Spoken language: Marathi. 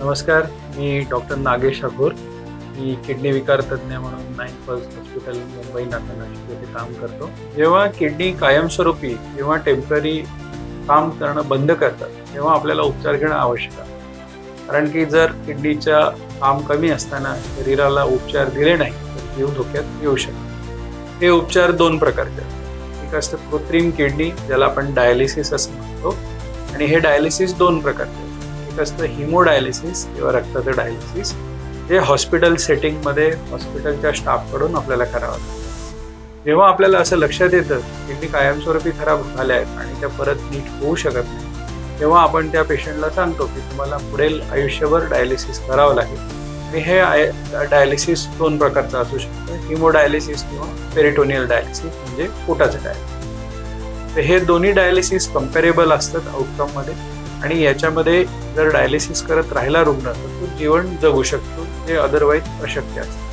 नमस्कार मी डॉक्टर नागेश अघोर. मी किडनी विकार तज्ज्ञ म्हणून नाईन फर्स्ट हॉस्पिटल मुंबई नाका नाशिक येथे काम करतो. जेव्हा किडनी कायमस्वरूपी किंवा टेंपररी काम करणं बंद करतात तेव्हा आपल्याला उपचार घेणं आवश्यक आहे. कारण की जर किडनीच्या काम कमी असताना शरीराला उपचार दिले नाही तर जीव धोक्यात येऊ शकतो. हे उपचार दोन प्रकारचे एक असतं कृत्रिम किडनी ज्याला आपण डायलिसिस असं म्हणतो. आणि हे डायलिसिस दोन प्रकारचे एक असतं हिमोडायलिसिस किंवा रक्ताचं डायलिसिस जे हॉस्पिटल सेटिंगमध्ये हॉस्पिटलच्या स्टाफकडून आपल्याला करावं लागतं. जेव्हा आपल्याला असं लक्षात येतं की ती कायमस्वरूपी खराब झाल्या आहेत आणि त्या परत नीट होऊ शकत नाही तेव्हा आपण त्या पेशंटला सांगतो की तुम्हाला पुढील आयुष्यभर डायलिसिस करावं लागेल. आणि हे आय डायलिसिस दोन प्रकारचं असू शकतं हिमोडायलिसिस किंवा पेरिटोनियल डायलिसिस म्हणजे पोटाचं डायलिसिस तर हे दोन्ही डायलिसिस कम्पेरेबल असतात आउटकममध्ये आणि याच्यामध्ये जर डायलिसिस करत राहिला रुग्ण तर तो जीवन जगू शकतो. जे अदरवाईज अशक्य असतं